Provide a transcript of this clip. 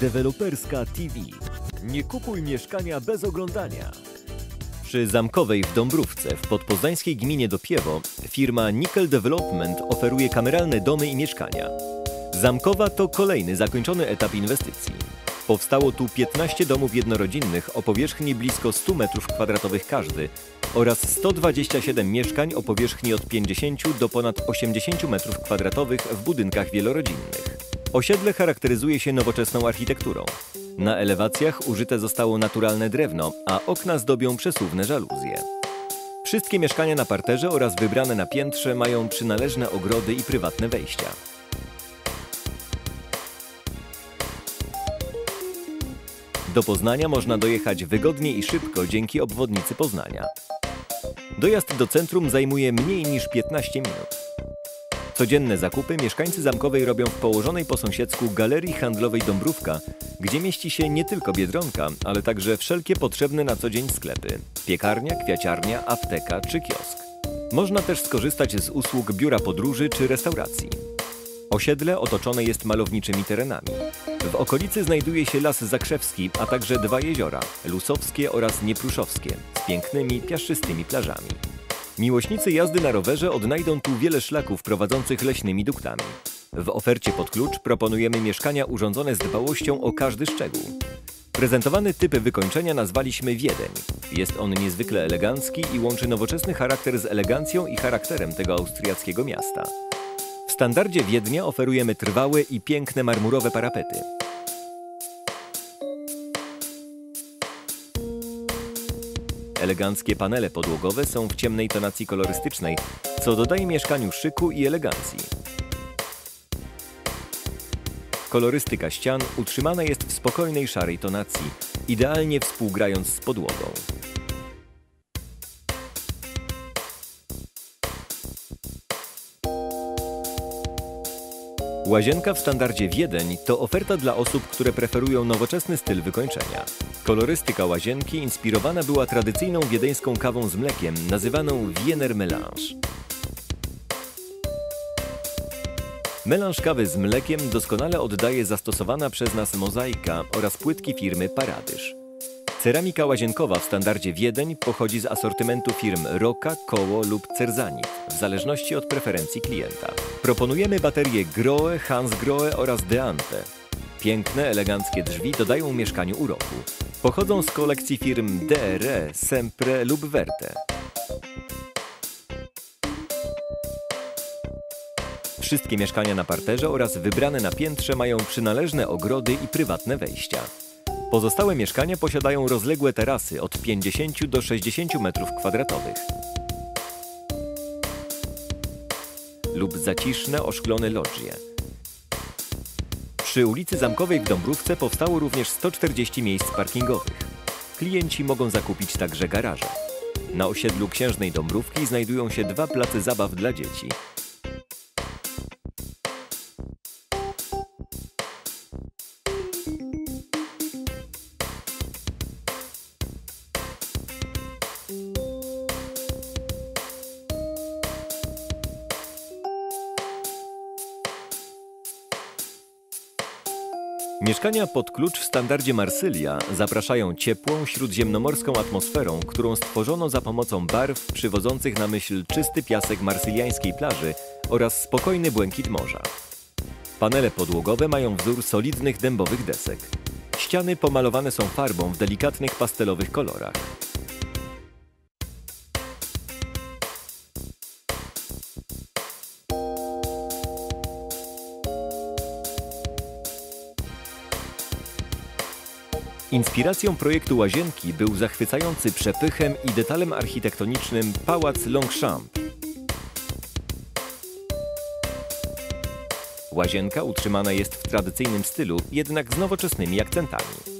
Deweloperska TV. Nie kupuj mieszkania bez oglądania. Przy Zamkowej w Dąbrówce w podpoznańskiej gminie Dopiewo firma Nickel Development oferuje kameralne domy i mieszkania. Zamkowa to kolejny zakończony etap inwestycji. Powstało tu 15 domów jednorodzinnych o powierzchni blisko 100 m2 każdy oraz 127 mieszkań o powierzchni od 50 do ponad 80 m2 w budynkach wielorodzinnych. Osiedle charakteryzuje się nowoczesną architekturą. Na elewacjach użyte zostało naturalne drewno, a okna zdobią przesuwne żaluzje. Wszystkie mieszkania na parterze oraz wybrane na piętrze mają przynależne ogrody i prywatne wejścia. Do Poznania można dojechać wygodnie i szybko dzięki obwodnicy Poznania. Dojazd do centrum zajmuje mniej niż 15 minut. Codzienne zakupy mieszkańcy Zamkowej robią w położonej po sąsiedzku galerii handlowej Dąbrówka, gdzie mieści się nie tylko Biedronka, ale także wszelkie potrzebne na co dzień sklepy. Piekarnia, kwiaciarnia, apteka czy kiosk. Można też skorzystać z usług biura podróży czy restauracji. Osiedle otoczone jest malowniczymi terenami. W okolicy znajduje się Las Zakrzewski, a także dwa jeziora, Lusowskie oraz Niepruszowskie, z pięknymi, piaszczystymi plażami. Miłośnicy jazdy na rowerze odnajdą tu wiele szlaków prowadzących leśnymi duktami. W ofercie pod klucz proponujemy mieszkania urządzone z dbałością o każdy szczegół. Prezentowany typ wykończenia nazwaliśmy Wiedeń. Jest on niezwykle elegancki i łączy nowoczesny charakter z elegancją i charakterem tego austriackiego miasta. W standardzie Wiednia oferujemy trwałe i piękne marmurowe parapety. Eleganckie panele podłogowe są w ciemnej tonacji kolorystycznej, co dodaje mieszkaniu szyku i elegancji. Kolorystyka ścian utrzymana jest w spokojnej szarej tonacji, idealnie współgrając z podłogą. Łazienka w standardzie Wiedeń to oferta dla osób, które preferują nowoczesny styl wykończenia. Kolorystyka łazienki inspirowana była tradycyjną wiedeńską kawą z mlekiem, nazywaną Wiener Melange. Melanż kawy z mlekiem doskonale oddaje zastosowana przez nas mozaika oraz płytki firmy Paradyż. Ceramika łazienkowa w standardzie Wiedeń pochodzi z asortymentu firm Roka, Koło lub Cerzanit, w zależności od preferencji klienta. Proponujemy baterie Grohe, Hansgrohe oraz Deante. Piękne, eleganckie drzwi dodają mieszkaniu uroku. Pochodzą z kolekcji firm DRE, Sempre lub Verte. Wszystkie mieszkania na parterze oraz wybrane na piętrze mają przynależne ogrody i prywatne wejścia. Pozostałe mieszkania posiadają rozległe tarasy od 50 do 60 m2 lub zaciszne, oszklone lodżie. Przy ulicy Zamkowej w Dąbrówce powstało również 140 miejsc parkingowych. Klienci mogą zakupić także garaże. Na osiedlu Księżnej Dąbrówki znajdują się dwa place zabaw dla dzieci. Mieszkania pod klucz w standardzie Marsylia zapraszają ciepłą, śródziemnomorską atmosferą, którą stworzono za pomocą barw przywodzących na myśl czysty piasek marsyliańskiej plaży oraz spokojny błękit morza. Panele podłogowe mają wzór solidnych dębowych desek. Ściany pomalowane są farbą w delikatnych pastelowych kolorach. Inspiracją projektu Łazienki był zachwycający przepychem i detalem architektonicznym Pałac Longchamp. Łazienka utrzymana jest w tradycyjnym stylu, jednak z nowoczesnymi akcentami.